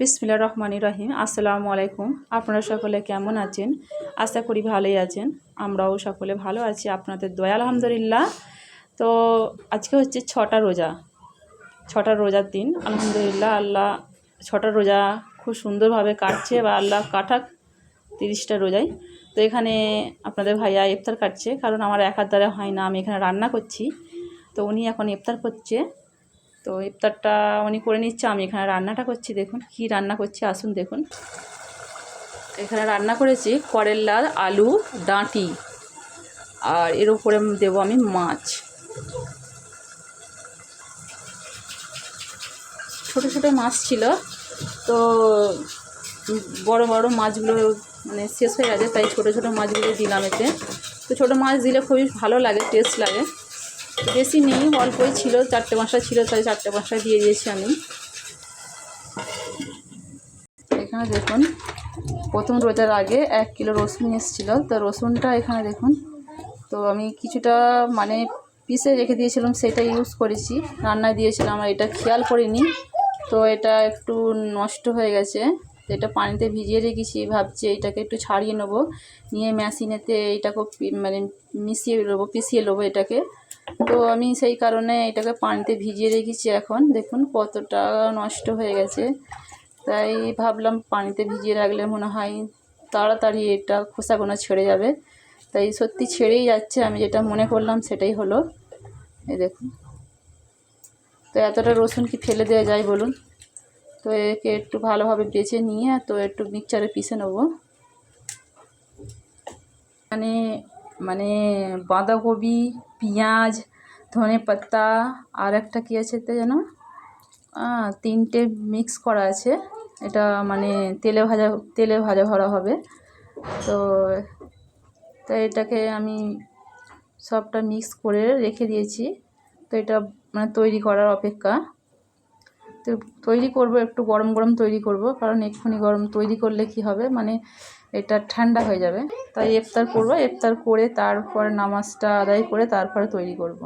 বিসমিল্লা রহমানি রহিম। আসসালামু আলাইকুম। আপনারা সকলে কেমন আছেন? আশা করি ভালোই আছেন। আমরাও সকলে ভালো আছি। আপনাদের দয়া, আলহামদুলিল্লাহ। তো আজকে হচ্ছে ছটা রোজা। ছটা রোজার দিন। আলহামদুলিল্লাহ, আল্লাহ ছটা রোজা খুব সুন্দরভাবে কাটছে বা আল্লাহ কাটাক তিরিশটা রোজাই। তো এখানে আপনাদের ভাইয়া ইফতার কাটছে। কারণ আমার একার দ্বারা হয় না। আমি এখানে রান্না করছি। তো উনি এখন ইফতার করছে। তো ইফতারটা উনি করে নিচ্ছে, আমি এখানে রান্নাটা করছি, দেখুন কি রান্না করছি, আসুন দেখুন। এখানে রান্না করেছি করেল্লার আলু, ডাঁটি, আর এর উপরে দেবো আমি মাছ। ছোট ছোট মাছ ছিল, তো বড় বড় মাছগুলো মানে শেষ হয়ে গেছে, তাই ছোট ছোট মাছগুলো দিলাম এতে। তো ছোটো মাছ দিলে খুবই ভালো লাগে, টেস্ট লাগে। বেশি নেই, অল্পই ছিল, চারটে পাঁচটা ছিল, তাই চারটে পাঁচটা দিয়ে দিয়েছি আমি। এখানে দেখুন, প্রথম রোজার আগে এক কিলো রসুন এসেছিল। তো রসুনটা এখানে দেখুন, তো আমি কিছুটা মানে পিসে রেখে দিয়েছিলাম সেটা ইউজ করেছি। রান্নায় দিয়েছিলাম, আর এটা খেয়াল করিনি, তো এটা একটু নষ্ট হয়ে গেছে। এটা পানিতে ভিজিয়ে রেখেছি, ভাবছি এটাকে একটু ছাড়িয়ে নেব। নিয়ে মেশিনেতে এইটাকে পি- মানে মিশিয়ে নেব, পিষিয়ে নেব এটাকে। তো আমি সেই কারণে এটাকে পানিতে ভিজিয়ে রেখেছি এখন। দেখুন কতটা নষ্ট হয়ে গেছে। তাই ভাবলাম পানিতে ভিজিয়ে রাখলে মনে হয় তাড়াতাড়ি এটা খোসাগুলো ছেড়ে যাবে। তাই সত্যি ছেড়েই যাচ্ছে। আমি যেটা মনে করলাম সেটাই হলো। এই দেখুন। তো এতটা রসুন কি ফেলে দেওয়া যায় বলুন? তো একে একটু ভালোভাবে বেছে নিয়ে তো একটু মিক্সচারে পিষে নেব। মানে মানে বাঁধাকপি পেঁয়াজ, ধনে পাতা, আর একটা কী আছে এতে যেন? তিনটে মিক্স করা আছে। এটা মানে তেলে ভাজা তেলে ভাজা ভরা হবে। তো তাই এটাকে আমি সবটা মিক্স করে রেখে দিয়েছি। তো এটা মানে তৈরি করার অপেক্ষা। তো তৈরি করব, একটু গরম গরম তৈরি করব, কারণ এক্ষুনি গরম তৈরি করলে কি হবে? মানে এটা ঠান্ডা হয়ে যাবে। তাই ইফতার করব, ইফতার করে তারপর নামাজটা আদায় করে তারপরে তৈরি করব।